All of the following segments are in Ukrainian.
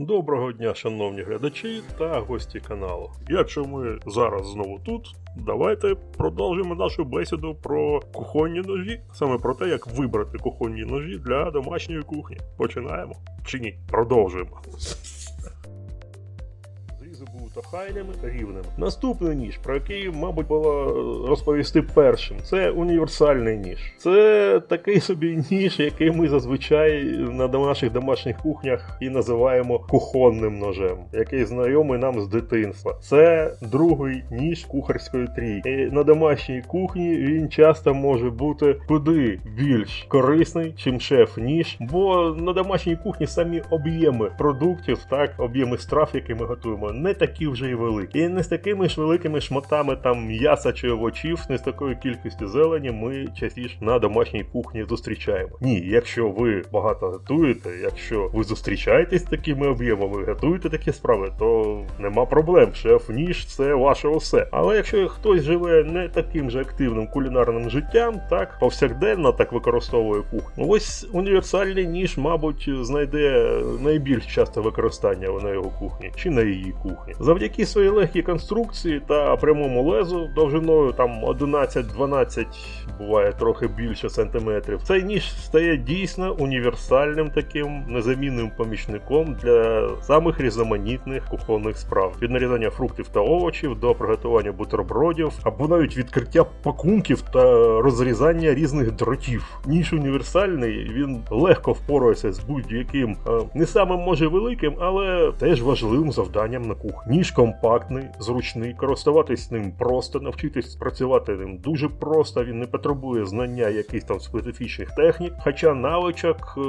Доброго дня, шановні глядачі та гості каналу. Якщо ми зараз знову тут, давайте продовжимо нашу бесіду про кухонні ножі, саме про те, як вибрати кухонні ножі для домашньої кухні. Починаємо. Чи ні? Продовжуємо. Зрізи та рівними. Наступний ніж, про який, мабуть, було розповісти першим, це універсальний ніж. Це такий собі ніж, який ми зазвичай на наших домашніх кухнях і називаємо кухонним ножем, який знайомий нам з дитинства. Це другий ніж кухарської трійки. На домашній кухні він часто може бути куди більш корисний, чим шеф-ніж, бо на домашній кухні самі об'єми продуктів, так, об'єми страв, які ми готуємо, не такі вже й великі. І не з такими ж великими шматами там м'яса чи овочів, не з такою кількістю зелені ми частіше на домашній кухні зустрічаємо. Ні, якщо ви багато готуєте, якщо ви зустрічаєтесь з такими об'ємами, готуєте такі справи, то нема проблем. Шеф ніж це ваше усе. Але якщо хтось живе не таким же активним кулінарним життям, так повсякденно так використовує кухню. Ось універсальний ніж, мабуть, знайде найбільш часте використання на його кухні чи на її кухні. Завдяки своїй легкій конструкції та прямому лезу довжиною там 11-12, буває трохи більше сантиметрів. Цей ніж стає дійсно універсальним таким незамінним помічником для самих різноманітних кухонних справ від нарізання фруктів та овочів до приготування бутербродів або навіть відкриття пакунків та розрізання різних дротів. Ніж універсальний, він легко впорується з будь-яким е, не самим може великим, але теж важливим завданням на кухні. Ніж компактний, зручний, користуватись ним просто, навчитись працювати ним дуже просто. Він не потребує знання якихось там специфічних технік. Хоча навичок, е,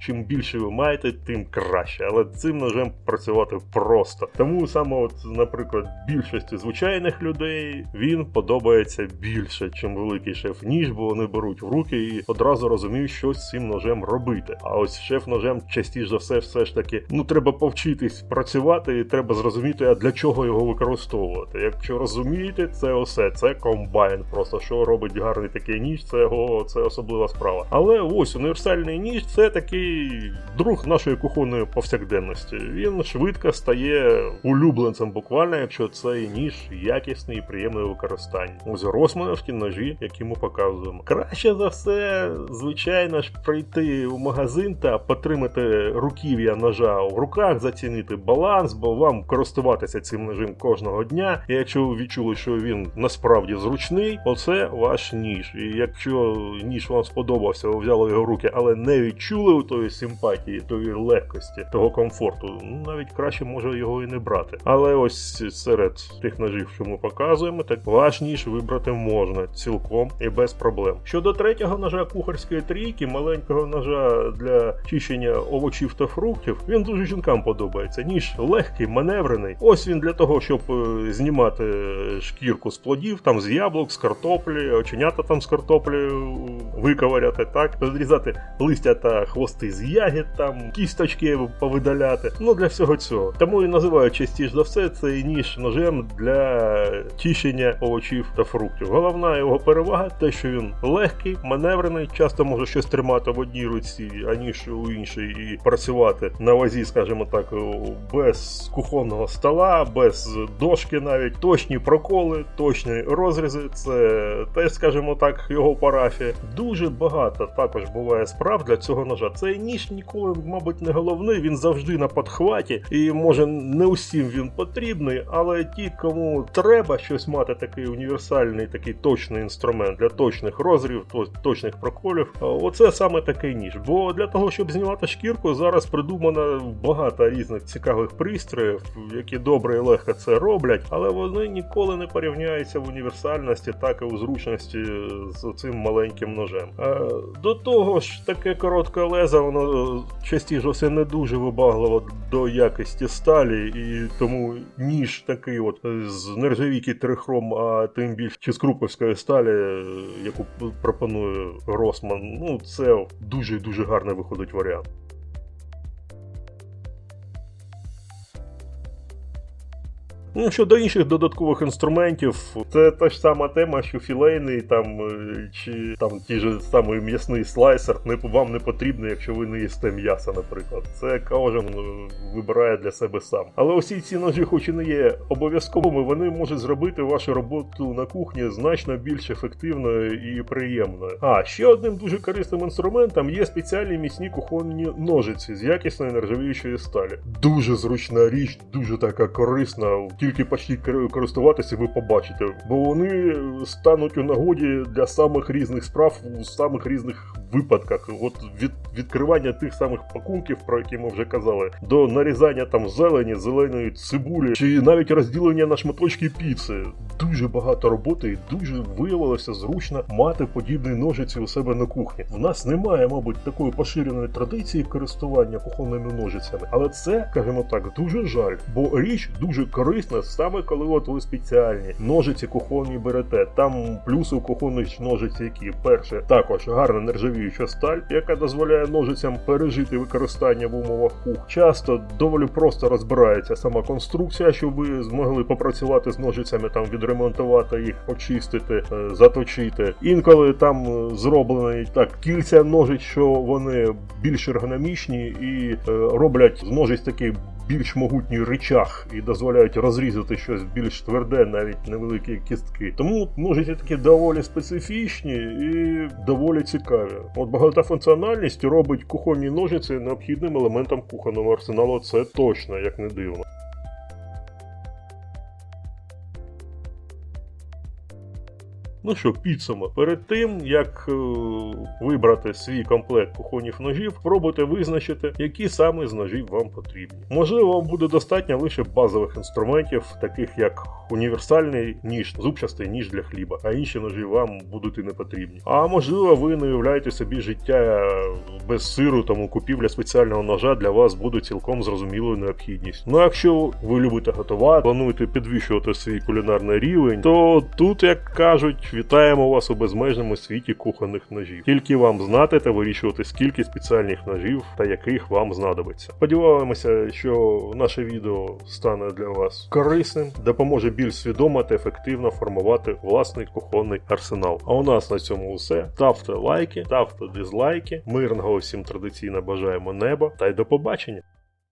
чим більше ви маєте, тим краще. Але цим ножем працювати просто. Тому саме, от, наприклад, більшості звичайних людей він подобається більше, чим великий шеф-ніж, бо вони беруть в руки і одразу розуміють, що з цим ножем робити. А ось шеф-ножем частіше за все, все ж таки, ну треба повчитись працювати, і треба зрозуміти, а для чого його використовувати. Якщо розумієте, це усе, це комбайн. Просто що робить гарний такий ніж, це його це особлива справа. Але ось універсальний ніж це такий друг нашої кухонної повсякденності. Він швидко стає улюбленцем, буквально, якщо цей ніж якісний і приємний у використанні. Ось росмановські ножі, які ми показуємо. Краще за все, звичайно ж, прийти в магазин та потримати руків'я ножа в руках, зацінити баланс, бо вам користуватися цим ножем кожного дня. І якщо ви відчули, що він насправді зручний, оце ваш ніж. І якщо ніж вам сподобався, ви взяли його в руки, але не відчули тої симпатії, тої легкості, того комфорту, навіть краще може його і не брати. Але ось серед тих ножів, що ми показуємо, так ваш ніж вибрати можна цілком і без проблем. Щодо третього ножа кухарської трійки, маленького ножа для чищення овочів та фруктів, він дуже жінкам подобається. Ніж легкий, маневрений. Ось він для того, щоб е, знімати шкірку з плодів, там з яблук, з картоплі, оченята там з картоплі е, виковаряти, так, розрізати листя та хвости з ягід, там кісточки повидаляти. Ну для всього цього. Тому і називають частіше за все цей ніж ножем для чищення овочів та фруктів. Головна його перевага те, що він легкий, маневрений, часто може щось тримати в одній руці, аніж у іншій, і працювати на вазі, скажімо так, без кухонного стола, без дошки навіть точні проколи, точні розрізи. Це теж, скажімо так, його парафія. Дуже багато також буває справ для цього ножа. Цей ніж ніколи, мабуть, не головний. Він завжди на подхваті, і може не усім він потрібний, але ті, кому треба щось мати, такий універсальний, такий точний інструмент для точних розрів, точних проколів. Оце саме такий ніж. Бо для того, щоб знімати шкірку, зараз придумано багато різних цікавих пристроїв, які добре і легко це роблять, але вони ніколи не порівняються в універсальності, так і у зручності з цим маленьким ножем. До того ж, таке коротке лезо, воно частіше все не дуже вибагливо до якості сталі, і тому ніж такий от з нержавійки трихром, а тим більше чи з круповської сталі, яку пропонує Росман, ну це дуже дуже гарний виходить варіант. Ну, щодо інших додаткових інструментів, це та ж сама тема, що філейний там е, чи там ті ж самий м'ясний слайсер не вам не потрібний, якщо ви не їсте м'яса, наприклад. Це кожен е, вибирає для себе сам. Але усі ці ножі, хоч і не є обов'язковими, вони можуть зробити вашу роботу на кухні значно більш ефективною і приємною. А ще одним дуже корисним інструментом є спеціальні міцні кухонні ножиці з якісної нержавіючої сталі. Дуже зручна річ, дуже така корисна. Тільки почніть користуватися, ви побачите, бо вони стануть у нагоді для самих різних справ у самих різних випадках. От від відкривання тих самих пакунків, про які ми вже казали, до нарізання там зелені, зеленої цибулі, чи навіть розділення на шматочки піци. Дуже багато роботи і дуже виявилося зручно мати подібні ножиці у себе на кухні. В нас немає, мабуть, такої поширеної традиції користування кухонними ножицями, але це, скажімо так, дуже жаль, бо річ дуже корисна саме коли от ви спеціальні ножиці кухонні берете. Там плюси у кухонних ножиць, які перше, також гарна нержавіюча сталь, яка дозволяє ножицям пережити використання в умовах кух. Часто доволі просто розбирається сама конструкція, щоб ви змогли попрацювати з ножицями, там відремонтувати їх, очистити, е, заточити. Інколи там е, зроблені так кільця ножиць, що вони більш ергономічні і е, роблять з ножиць такий більш могутній речах і дозволяють розрізати щось більш тверде, навіть невеликі кістки. Тому ножиці такі доволі специфічні і доволі цікаві. От багатофункціональність робить кухонні ножиці необхідним елементом кухонного арсеналу. Це точно, як не дивно. Ну що, підсумок. Перед тим, як е, вибрати свій комплект кухонних ножів, спробуйте визначити, які саме з ножів вам потрібні. Можливо, вам буде достатньо лише базових інструментів, таких як універсальний ніж, зубчастий ніж для хліба, а інші ножі вам будуть і не потрібні. А можливо, ви не уявляєте собі життя без сиру, тому купівля спеціального ножа для вас буде цілком зрозумілою необхідністю. Ну, якщо ви любите готувати, плануєте підвищувати свій кулінарний рівень, то тут, як кажуть, вітаємо вас у безмежному світі кухонних ножів. Тільки вам знати та вирішувати, скільки спеціальних ножів та яких вам знадобиться. Сподіваємося, що наше відео стане для вас корисним, допоможе більш свідомо та ефективно формувати власний кухонний арсенал. А у нас на цьому все. Ставте лайки, ставте дизлайки. Мирного усім традиційно бажаємо неба та й до побачення!